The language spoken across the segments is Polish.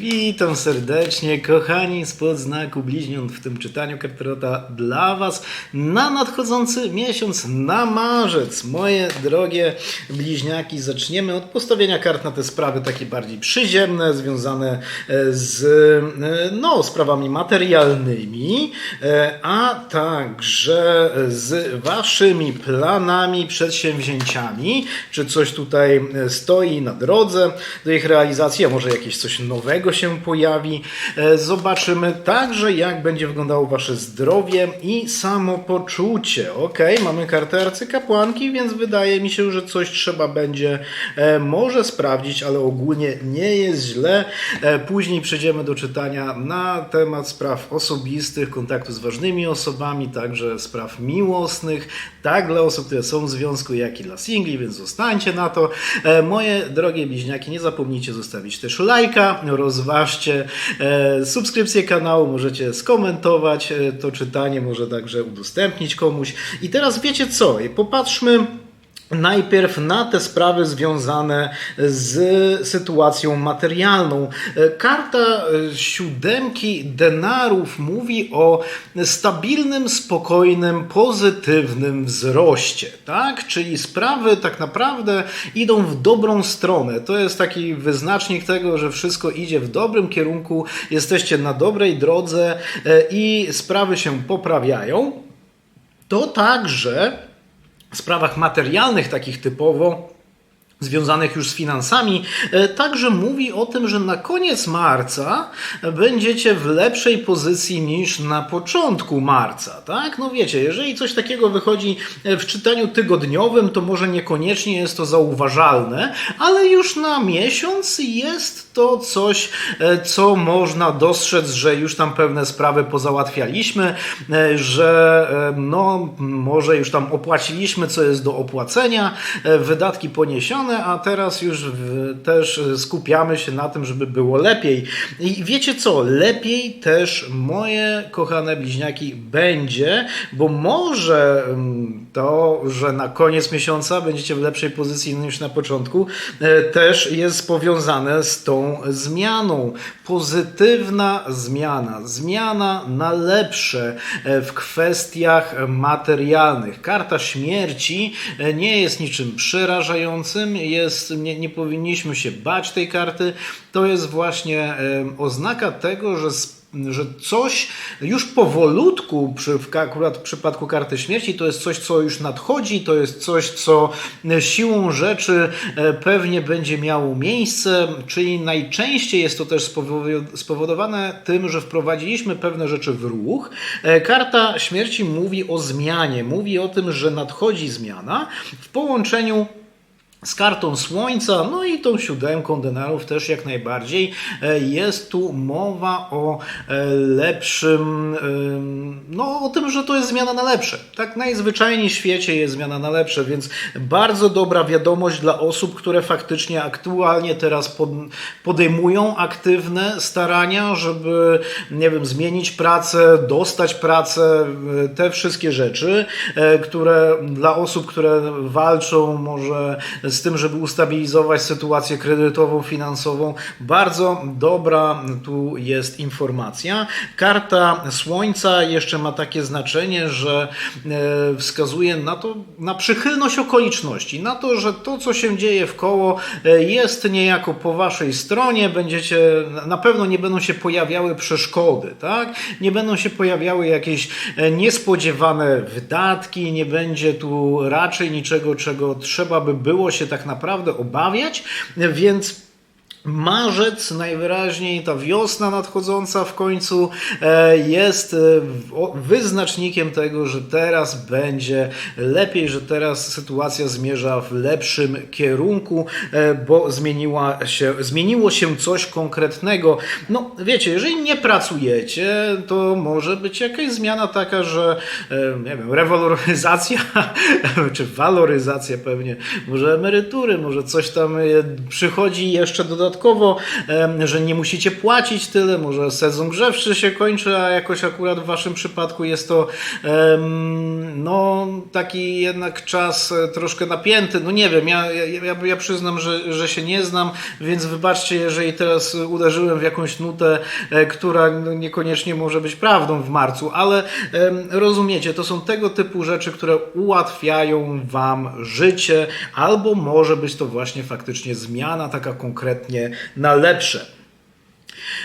Witam serdecznie, kochani, spod znaku bliźniąt w tym czytaniu Karterota dla Was na nadchodzący miesiąc, na marzec. Moje drogie bliźniaki, zaczniemy od postawienia kart na te sprawy takie bardziej przyziemne, związane e, z e, no, sprawami materialnymi, e, a także z Waszymi planami, przedsięwzięciami, czy coś tutaj stoi na drodze do ich realizacji, a może jakieś coś nowego się pojawi. E, Zobaczymy także, jak będzie wyglądało Wasze zdrowie i samopoczucie. Ok, mamy kartę arcykapłanki, więc wydaje mi się, że coś trzeba będzie e, może sprawdzić, ale ogólnie nie jest źle. E, Później przejdziemy do czytania na temat spraw osobistych, kontaktu z ważnymi osobami, także spraw miłosnych, tak dla osób, które są w związku, jak i dla singli, więc zostańcie na to. Moje drogie bliźniaki, nie zapomnijcie zostawić też lajka, rozważcie e, subskrypcję kanału, możecie skomentować e, to czytanie, może także udostępnić komuś. I teraz wiecie co, popatrzmy Najpierw na te sprawy związane z sytuacją materialną. Karta e, siódemki denarów mówi o stabilnym, spokojnym, pozytywnym wzroście, tak? Czyli sprawy tak naprawdę idą w dobrą stronę. To jest taki wyznacznik tego, że wszystko idzie w dobrym kierunku, jesteście na dobrej drodze e, i sprawy się poprawiają. To także sprawach materialnych, takich typowo związanych już z finansami, e, także mówi o tym, że na koniec marca będziecie w lepszej pozycji niż na początku marca, tak? No wiecie, jeżeli coś takiego wychodzi e, w czytaniu tygodniowym, to może niekoniecznie jest to zauważalne, ale już na miesiąc jest to coś, e, co można dostrzec, że już tam pewne sprawy pozałatwialiśmy, że no może już tam opłaciliśmy, co jest do opłacenia, wydatki poniesione, a teraz już w, też skupiamy się na tym, żeby było lepiej. I wiecie co? Lepiej też moje kochane bliźniaki będzie, bo może mm, to, że na koniec miesiąca będziecie w lepszej pozycji niż na początku, e, też jest powiązane z tą zmianą. Pozytywna zmiana, zmiana na lepsze e, w kwestiach materialnych. Karta śmierci e, nie jest niczym przerażającym, jest, nie, nie powinniśmy się bać tej karty. To jest właśnie e, oznaka tego, że że coś już powolutku, przy, akurat w przypadku karty śmierci, to jest coś, co już nadchodzi, to jest coś, co siłą rzeczy e, pewnie będzie miało miejsce, czyli najczęściej jest to też spowodowane- spowodowane tym, że wprowadziliśmy pewne rzeczy w ruch. E, Karta śmierci mówi o zmianie, mówi o tym, że nadchodzi zmiana w połączeniu z kartą Słońca, no i tą siódemką denarów też jak najbardziej. E, Jest tu mowa o e, lepszym, no o tym, że to jest zmiana na lepsze. Tak najzwyczajniej w świecie jest zmiana na lepsze, więc bardzo dobra wiadomość dla osób, które faktycznie aktualnie teraz pod, podejmują aktywne starania, żeby, nie wiem, zmienić pracę, dostać pracę, e, te wszystkie rzeczy, które dla osób, które walczą może z tym, żeby ustabilizować sytuację kredytową, finansową. Bardzo dobra tu jest informacja. Karta Słońca jeszcze ma takie znaczenie, że e, wskazuje na to, na przychylność okoliczności, na to, że to, co się dzieje w koło e, jest niejako po waszej stronie, będziecie, na pewno nie będą się pojawiały przeszkody, tak? Nie będą się pojawiały jakieś e, niespodziewane wydatki, nie będzie tu raczej niczego, czego trzeba by było się tak naprawdę obawiać, więc Marzec, najwyraźniej ta wiosna nadchodząca w końcu e, jest e, wyznacznikiem tego, że teraz będzie lepiej, że teraz sytuacja zmierza w lepszym kierunku, e, bo zmieniła się, zmieniło się coś konkretnego. No wiecie, jeżeli nie pracujecie, to może być jakaś zmiana taka, że nie wiem, rewaloryzacja czy waloryzacja pewnie, może emerytury, może coś tam przychodzi jeszcze dodatkowo dodatkowo, że nie musicie płacić tyle, może sezon grzewczy się kończy, a jakoś akurat w waszym przypadku jest to no taki jednak czas e, troszkę napięty, no nie wiem, ja, ja, ja, przyznam, że, że się nie znam, więc wybaczcie, jeżeli teraz uderzyłem w jakąś nutę, e, która no, niekoniecznie może być prawdą w marcu, ale rozumiecie, to są tego typu rzeczy, które ułatwiają wam życie, albo może być to właśnie faktycznie zmiana taka konkretnie na lepsze.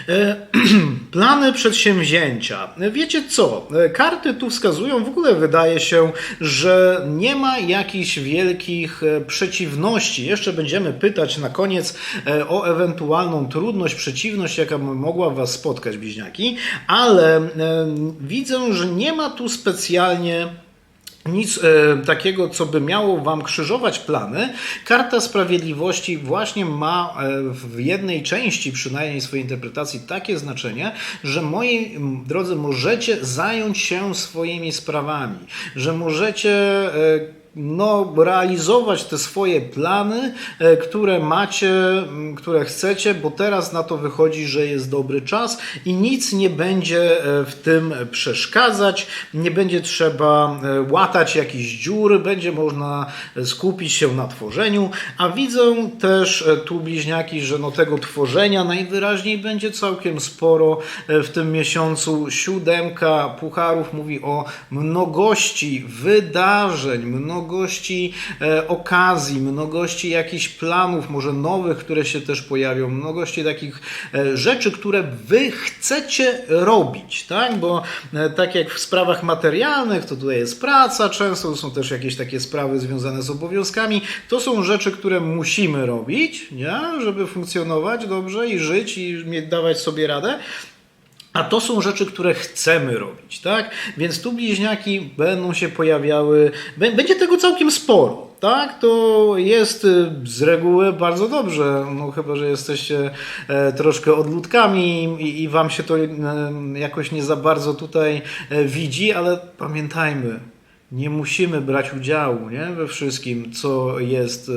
E, Plany przedsięwzięcia. Wiecie co? E, Karty tu wskazują, w ogóle wydaje się, że nie ma jakichś wielkich e, przeciwności. Jeszcze będziemy pytać na koniec o ewentualną trudność, przeciwność, jaka mogła Was spotkać, bliźniaki, ale widzę, że nie ma tu specjalnie nic e, takiego, co by miało Wam krzyżować plany. Karta Sprawiedliwości właśnie ma e, w jednej części, przynajmniej swojej interpretacji, takie znaczenie, że moi drodzy, możecie zająć się swoimi sprawami, że możecie. E, no, realizować te swoje plany, e, które macie, które chcecie, bo teraz na to wychodzi, że jest dobry czas i nic nie będzie e, w tym przeszkadzać, nie będzie trzeba e, łatać jakichś dziur, będzie można skupić się na tworzeniu, a widzę też tu bliźniaki, że no tego tworzenia najwyraźniej będzie całkiem sporo w tym miesiącu. Siódemka pucharów mówi o mnogości wydarzeń, mnogości e, okazji, mnogości jakichś planów, może nowych, które się też pojawią, mnogości takich e, rzeczy, które wy chcecie robić, tak? Bo e, tak jak w sprawach materialnych, to tutaj jest praca, często to są też jakieś takie sprawy związane z obowiązkami. To są rzeczy, które musimy robić, nie? żeby funkcjonować dobrze i żyć i dawać sobie radę. A to są rzeczy, które chcemy robić, tak? Więc tu bliźniaki będą się pojawiały, bę- będzie tego całkiem sporo, tak? To jest y, z reguły bardzo dobrze, no chyba, że jesteście e, troszkę odludkami i, i wam się to e, jakoś nie za bardzo tutaj e, widzi, ale pamiętajmy, nie musimy brać udziału nie? we wszystkim, co jest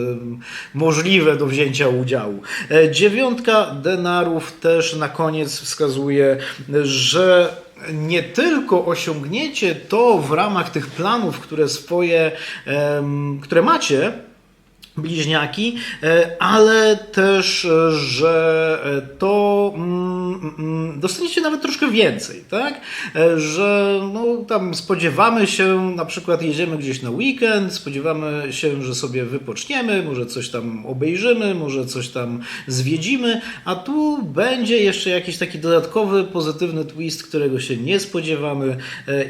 możliwe do wzięcia udziału. E, Dziewiątka denarów też na koniec wskazuje, że nie tylko osiągniecie to w ramach tych planów, które swoje, które macie, bliźniaki, e, ale też, e, że e, to mm, mm, dostaniecie nawet troszkę więcej, tak? Że no, tam spodziewamy się, na przykład jedziemy gdzieś na weekend, spodziewamy się, że sobie wypoczniemy, może coś tam obejrzymy, może coś tam zwiedzimy, a tu będzie jeszcze jakiś taki dodatkowy, pozytywny twist, którego się nie spodziewamy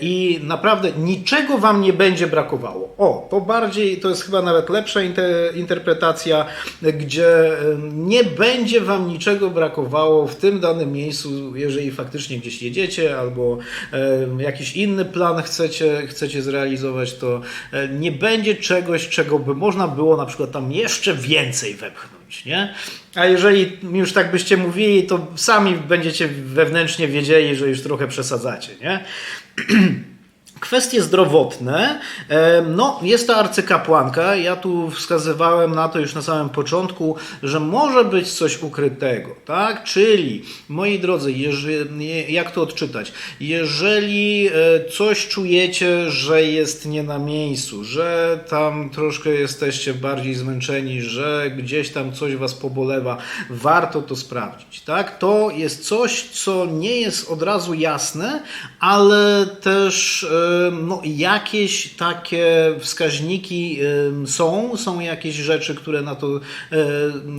i naprawdę niczego wam nie będzie brakowało. O, to bardziej, to jest chyba nawet lepsza inter, interpretacja, gdzie nie będzie wam niczego brakowało w tym danym miejscu, jeżeli faktycznie gdzieś jedziecie albo jakiś inny plan chcecie, chcecie zrealizować, to e, nie będzie czegoś, czego by można było na przykład tam jeszcze więcej wepchnąć, nie? A jeżeli już tak byście mówili, to sami będziecie wewnętrznie wiedzieli, że już trochę przesadzacie, nie? Kwestie zdrowotne. E, No, jest to arcykapłanka. Ja tu wskazywałem na to już na samym początku, że może być coś ukrytego, tak? Czyli, moi drodzy, jeżeli, jak to odczytać? Jeżeli e, coś czujecie, że jest nie na miejscu, że tam troszkę jesteście bardziej zmęczeni, że gdzieś tam coś was pobolewa, warto to sprawdzić, tak? To jest coś, co nie jest od razu jasne, ale też e, no, jakieś takie wskaźniki są, są jakieś rzeczy, które na to,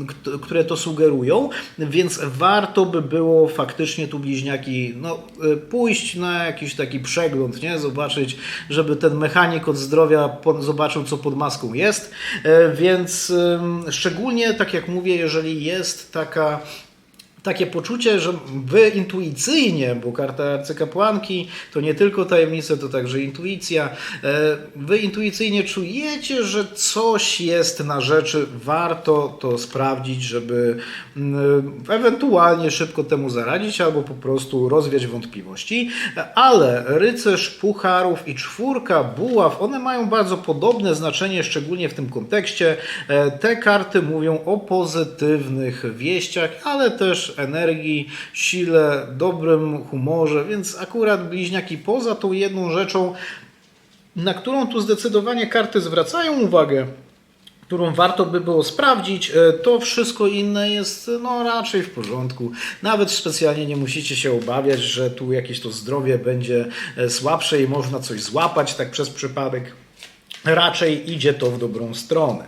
kt- które to sugerują, więc warto by było faktycznie tu bliźniaki no, e, pójść na jakiś taki przegląd, nie? zobaczyć, żeby ten mechanik od zdrowia zobaczył, co pod maską jest, E, więc szczególnie, tak jak mówię, jeżeli jest taka takie poczucie, że wy intuicyjnie, bo karta arcykapłanki to nie tylko tajemnice, to także intuicja, e, wy intuicyjnie czujecie, że coś jest na rzeczy, warto to sprawdzić, żeby mm, ewentualnie szybko temu zaradzić albo po prostu rozwiać wątpliwości, ale rycerz pucharów i czwórka buław, one mają bardzo podobne znaczenie, szczególnie w tym kontekście. E, Te karty mówią o pozytywnych wieściach, ale też energii, sile, dobrym humorze, więc akurat bliźniaki poza tą jedną rzeczą, na którą tu zdecydowanie karty zwracają uwagę, którą warto by było sprawdzić, e, to wszystko inne jest no, raczej w porządku. Nawet specjalnie nie musicie się obawiać, że tu jakieś to zdrowie będzie e, słabsze i można coś złapać tak przez przypadek. Raczej idzie to w dobrą stronę.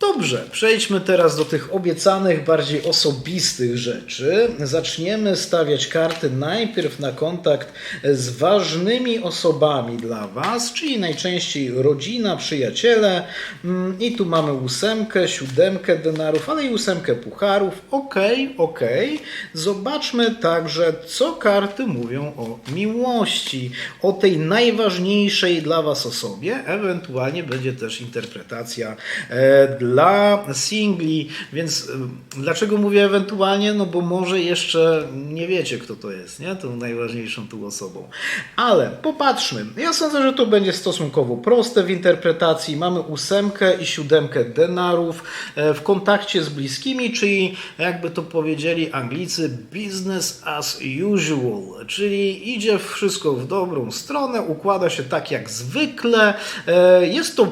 Dobrze, przejdźmy teraz do tych obiecanych, bardziej osobistych rzeczy. Zaczniemy stawiać karty najpierw na kontakt z ważnymi osobami dla Was, czyli najczęściej rodzina, przyjaciele. Mm, I tu mamy ósemkę, siódemkę denarów, ale i ósemkę pucharów. Okej, okej. Zobaczmy także, co karty mówią o miłości, o tej najważniejszej dla Was osobie. Ewentualnie będzie też interpretacja e, dla singli, więc e, dlaczego mówię ewentualnie? No bo może jeszcze nie wiecie, kto to jest, nie? Tą najważniejszą tu osobą. Ale popatrzmy. Ja sądzę, że to będzie stosunkowo proste w interpretacji. Mamy ósemkę i siódemkę denarów e, w kontakcie z bliskimi, czyli jakby to powiedzieli Anglicy, business as usual, czyli idzie wszystko w dobrą stronę, układa się tak jak zwykle. E, Jest to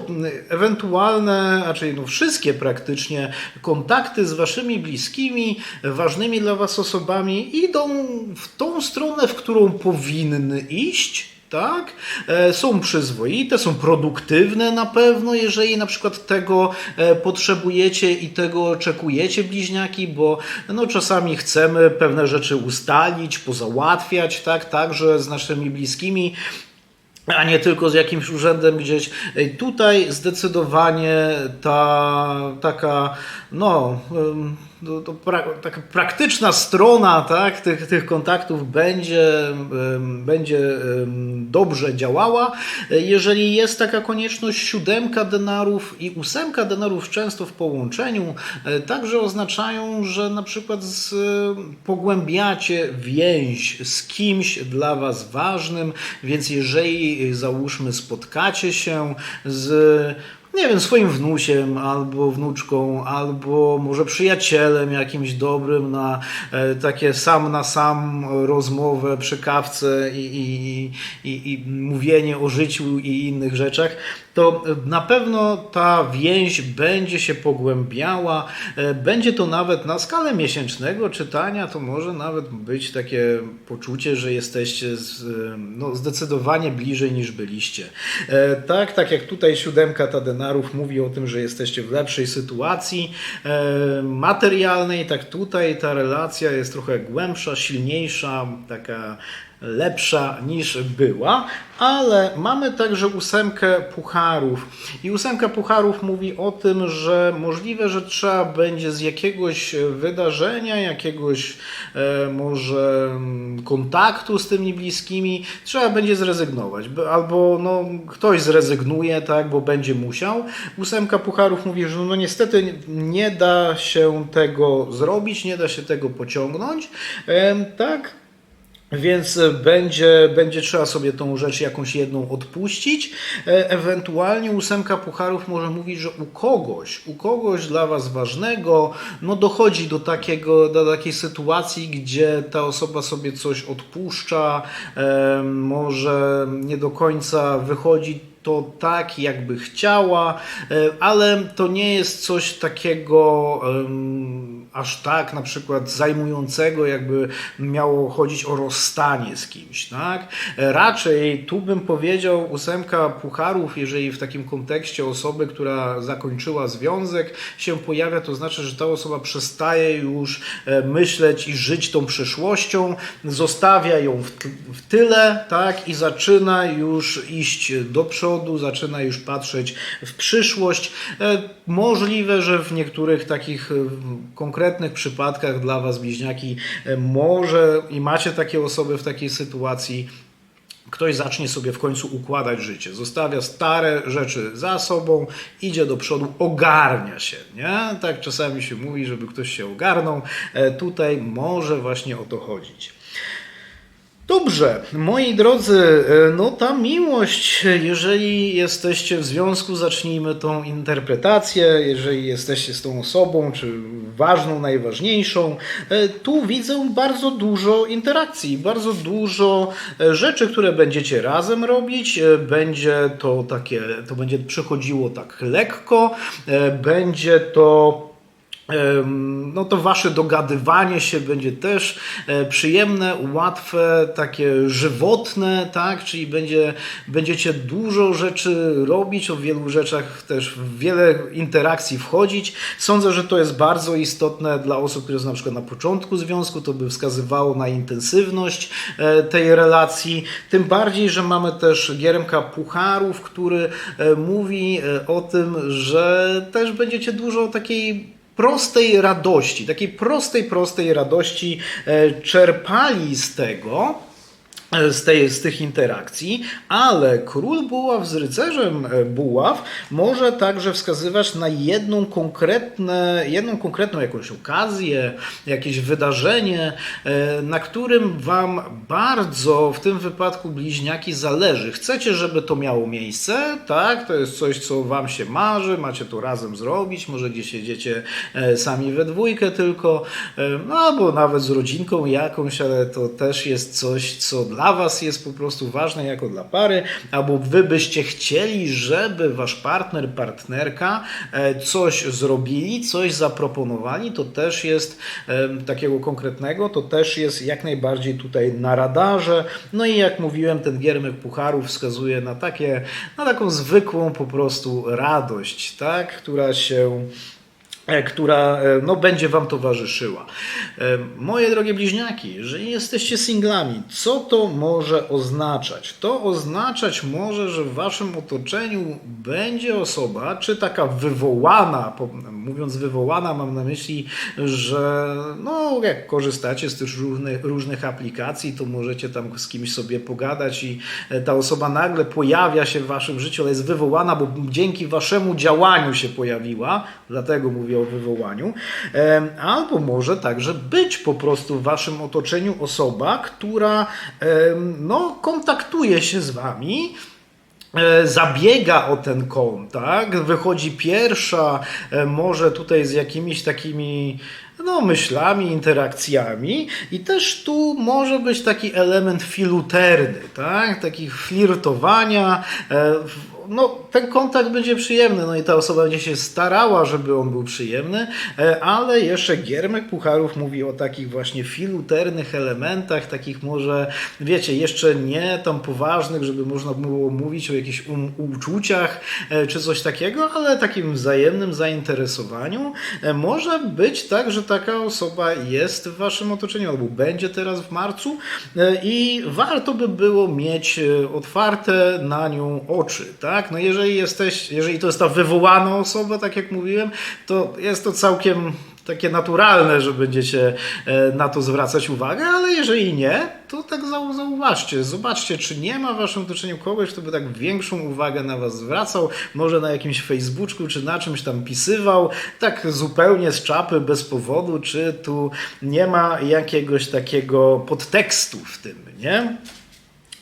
ewentualne, raczej no wszystkie praktycznie kontakty z waszymi bliskimi, ważnymi dla was osobami idą w tą stronę, w którą powinny iść tak? E, Są przyzwoite, są produktywne na pewno, jeżeli na przykład tego e, potrzebujecie i tego oczekujecie bliźniaki, bo no, czasami chcemy pewne rzeczy ustalić, pozałatwiać, tak? Także z naszymi bliskimi a nie tylko z jakimś urzędem gdzieś. Tutaj zdecydowanie ta taka, no, to, to taka praktyczna strona tak, tych, tych kontaktów będzie, będzie dobrze działała. Jeżeli jest taka konieczność, siódemka denarów i ósemka denarów często w połączeniu e, także oznaczają, że na przykład z, pogłębiacie więź z kimś dla Was ważnym, więc jeżeli załóżmy spotkacie się z nie wiem, swoim wnusiem albo wnuczką, albo może przyjacielem jakimś dobrym na e, takie sam na sam rozmowę przy kawce i, i, i, i mówienie o życiu i innych rzeczach, to na pewno ta więź będzie się pogłębiała. E, Będzie to nawet na skalę miesięcznego czytania, to może nawet być takie poczucie, że jesteście z, e, no, zdecydowanie bliżej niż byliście. E, Tak, tak jak tutaj siódemka ta denarów mówi o tym, że jesteście w lepszej sytuacji e, materialnej, tak tutaj ta relacja jest trochę głębsza, silniejsza, taka lepsza niż była, ale mamy także ósemkę pucharów. I ósemka pucharów mówi o tym, że możliwe, że trzeba będzie z jakiegoś wydarzenia, jakiegoś e, może mm, kontaktu z tymi bliskimi, trzeba będzie zrezygnować. Albo no, ktoś zrezygnuje, tak, bo będzie musiał. Ósemka pucharów mówi, że no niestety nie da się tego zrobić, nie da się tego pociągnąć. Em, tak, więc e, będzie, będzie trzeba sobie tą rzecz jakąś jedną odpuścić. E, Ewentualnie ósemka pucharów może mówić, że u kogoś, u kogoś dla Was ważnego, no dochodzi do, takiego, do takiej sytuacji, gdzie ta osoba sobie coś odpuszcza, e, może nie do końca wychodzi to tak, jakby chciała, e, ale to nie jest coś takiego em, aż tak na przykład zajmującego, jakby miało chodzić o rozstanie z kimś, tak? E, Raczej tu bym powiedział ósemka pucharów, jeżeli w takim kontekście osoby, która zakończyła związek się pojawia, to znaczy, że ta osoba przestaje już e, myśleć i żyć tą przyszłością, zostawia ją w, w tyle, tak? I zaczyna już iść do przodu, zaczyna już patrzeć w przyszłość. E, Możliwe, że w niektórych takich e, konkretnych przypadkach dla Was bliźniaki e, może i macie takie osoby w takiej sytuacji, ktoś zacznie sobie w końcu układać życie, zostawia stare rzeczy za sobą, idzie do przodu, ogarnia się, nie? Tak czasami się mówi, żeby ktoś się ogarnął. Tutaj może właśnie o to chodzić. Dobrze, moi drodzy, e, no ta miłość, jeżeli jesteście w związku, zacznijmy tą interpretację, jeżeli jesteście z tą osobą, czy ważną, najważniejszą, e, tu widzę bardzo dużo interakcji, bardzo dużo e, rzeczy, które będziecie razem robić, będzie to takie, to będzie przychodziło tak lekko, będzie to no to wasze dogadywanie się będzie też e, przyjemne, łatwe, takie żywotne, tak? Czyli będzie, będziecie dużo rzeczy robić, o wielu rzeczach też wiele interakcji wchodzić. Sądzę, że to jest bardzo istotne dla osób, które są na przykład na początku związku, to by wskazywało na intensywność e, tej relacji. Tym bardziej, że mamy też Giermka Pucharów, który e, mówi o tym, że też będziecie dużo takiej prostej radości, takiej prostej, prostej radości e, czerpali z tego, z, tej, z tych interakcji, ale król buław z rycerzem e, buław może także wskazywać na jedną, konkretne, jedną konkretną jakąś okazję, jakieś wydarzenie, e, na którym Wam bardzo w tym wypadku bliźniaki zależy. Chcecie, żeby to miało miejsce, tak? To jest coś, co Wam się marzy, macie to razem zrobić, może gdzieś jedziecie e, sami we dwójkę tylko, no albo nawet z rodzinką jakąś, ale to też jest coś, co dla Was jest po prostu ważne jako dla pary, albo Wy byście chcieli, żeby Wasz partner, partnerka e, coś zrobili, coś zaproponowali, to też jest takiego konkretnego, to też jest jak najbardziej tutaj na radarze. No i jak mówiłem, ten giermek pucharów wskazuje na takie, na taką zwykłą po prostu radość, tak, która się która e, no, będzie Wam towarzyszyła. E, Moje drogie bliźniaki, jeżeli jesteście singlami, co to może oznaczać? To oznaczać może, że w Waszym otoczeniu będzie osoba, czy taka wywołana, mówiąc wywołana, mam na myśli, że no, jak korzystacie z tych różnych, różnych aplikacji, to możecie tam z kimś sobie pogadać i e, ta osoba nagle pojawia się w Waszym życiu, ale jest wywołana, bo dzięki Waszemu działaniu się pojawiła, dlatego mówię o wywołaniu, albo może także być po prostu w Waszym otoczeniu osoba, która no, kontaktuje się z Wami, e, zabiega o ten kontakt, wychodzi pierwsza, e, może tutaj z jakimiś takimi no, myślami, interakcjami. I też tu może być taki element filuterny, tak? Taki flirtowania, e, no, ten kontakt będzie przyjemny, no i ta osoba będzie się starała, żeby on był przyjemny, e, ale jeszcze Giermek Pucharów mówi o takich właśnie filuternych elementach, takich może, wiecie, jeszcze nie tam poważnych, żeby można było mówić o jakichś um, uczuciach e, czy coś takiego, ale takim wzajemnym zainteresowaniu. E, Może być tak, że taka osoba jest w waszym otoczeniu albo będzie teraz w marcu i warto by było mieć otwarte na nią oczy, tak? No jeżeli jesteś, jeżeli to jest ta wywołana osoba, tak jak mówiłem, to jest to całkiem takie naturalne, że będziecie na to zwracać uwagę, ale jeżeli nie, to tak zau- zauważcie, zobaczcie, czy nie ma w waszym otoczeniu kogoś, kto by tak większą uwagę na was zwracał, może na jakimś Facebooku, czy na czymś tam pisywał, tak zupełnie z czapy, bez powodu, czy tu nie ma jakiegoś takiego podtekstu w tym, nie?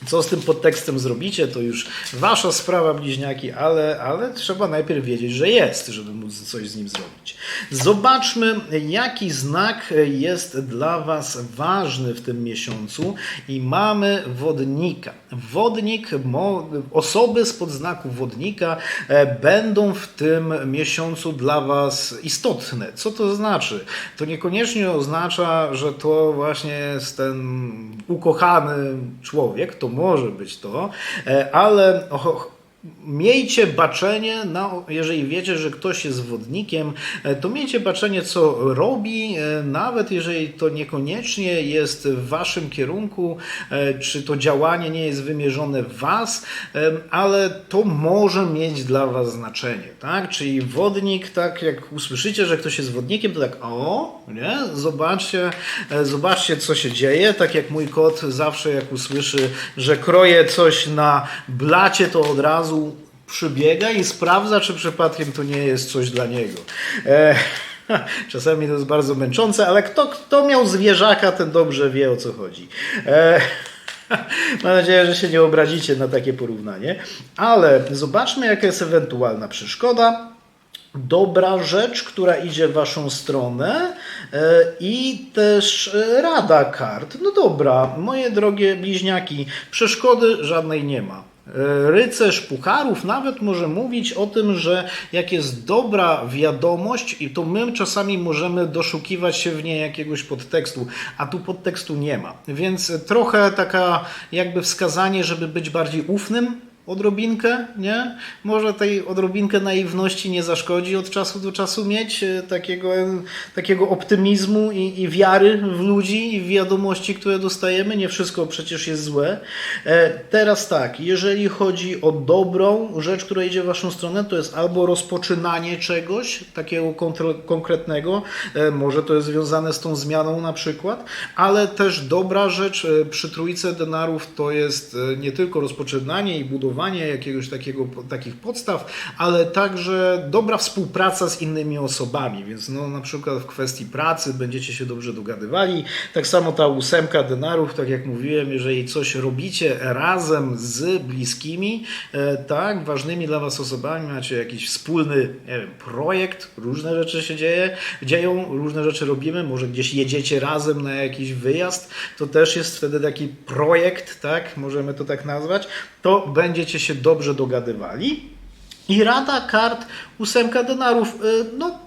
Co z tym podtekstem zrobicie, to już wasza sprawa, bliźniaki, ale, ale trzeba najpierw wiedzieć, że jest, żeby móc coś z nim zrobić. Zobaczmy, jaki znak jest dla Was ważny w tym miesiącu i mamy wodnika. Wodnik, osoby spod znaku wodnika e, będą w tym miesiącu dla Was istotne. Co to znaczy? To niekoniecznie oznacza, że to właśnie jest ten ukochany człowiek, to może być to, e, ale Miejcie baczenie, na, jeżeli wiecie, że ktoś jest wodnikiem, e, to miejcie baczenie, co robi, e, nawet jeżeli to niekoniecznie jest w waszym kierunku, e, czy to działanie nie jest wymierzone w was, ale to może mieć dla was znaczenie, tak? Czyli wodnik, tak jak usłyszycie, że ktoś jest wodnikiem, to tak o, nie? Zobaczcie, zobaczcie, co się dzieje, tak jak mój kot zawsze jak usłyszy, że kroje coś na blacie, to od razu przybiega i sprawdza, czy przypadkiem to nie jest coś dla niego. E, czasami to jest bardzo męczące, ale kto, kto miał zwierzaka, ten dobrze wie o co chodzi. E, Mam nadzieję, że się nie obrazicie na takie porównanie. Ale zobaczmy, jaka jest ewentualna przeszkoda dobra rzecz, która idzie w waszą stronę e, i też rada kart. No dobra, moje drogie bliźniaki, przeszkody żadnej nie ma. E, Rycerz pucharów nawet może mówić o tym, że jak jest dobra wiadomość, i to my czasami możemy doszukiwać się w niej jakiegoś podtekstu, a tu podtekstu nie ma. Więc trochę taka jakby wskazanie, żeby być bardziej ufnym, odrobinkę, nie? Może tej odrobinkę naiwności nie zaszkodzi od czasu do czasu mieć e, takiego, takiego optymizmu i, i wiary w ludzi i w wiadomości, które dostajemy. Nie wszystko przecież jest złe. E, Teraz tak, jeżeli chodzi o dobrą rzecz, która idzie w waszą stronę, to jest albo rozpoczynanie czegoś takiego konkretnego, e, może to jest związane z tą zmianą na przykład, ale też dobra rzecz przy trójce denarów to jest nie tylko rozpoczynanie i budowanie jakiegoś takiego, takich podstaw, ale także dobra współpraca z innymi osobami, więc no, na przykład w kwestii pracy będziecie się dobrze dogadywali. Tak samo ta ósemka denarów, tak jak mówiłem, jeżeli coś robicie razem z bliskimi, e, tak, ważnymi dla Was osobami, macie jakiś wspólny wiem, projekt, różne rzeczy się dzieje, dzieją, różne rzeczy robimy, może gdzieś jedziecie razem na jakiś wyjazd, to też jest wtedy taki projekt, tak, możemy to tak nazwać, to będziecie się dobrze dogadywali. I rada kart ósemka denarów, y, no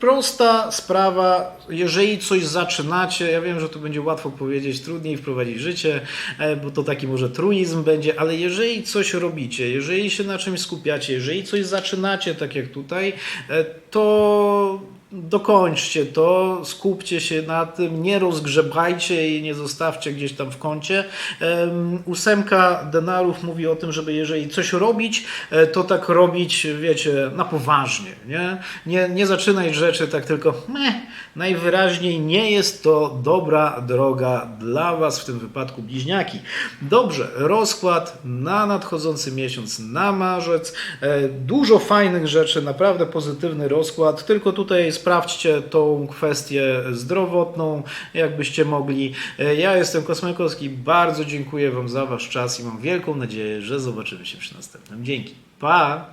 Prosta sprawa, jeżeli coś zaczynacie, ja wiem, że to będzie łatwo powiedzieć, trudniej wprowadzić w życie, e, bo to taki może truizm będzie, ale jeżeli coś robicie, jeżeli się na czymś skupiacie, jeżeli coś zaczynacie, tak jak tutaj, e, to dokończcie to, skupcie się na tym, nie rozgrzebajcie i nie zostawcie gdzieś tam w kącie. Em, Ósemka denarów mówi o tym, żeby jeżeli coś robić, e, to tak robić, wiecie, na poważnie. Nie, nie, nie zaczynać rzeczy tak tylko meh, najwyraźniej nie jest to dobra droga dla Was, w tym wypadku bliźniaki. Dobrze, rozkład na nadchodzący miesiąc, na marzec. E, Dużo fajnych rzeczy, naprawdę pozytywny rozkład, tylko tutaj sprawdźcie tą kwestię zdrowotną, jakbyście mogli. E, Ja jestem Kosmykowski, bardzo dziękuję Wam za Wasz czas i mam wielką nadzieję, że zobaczymy się przy następnym. Dzięki. Pa!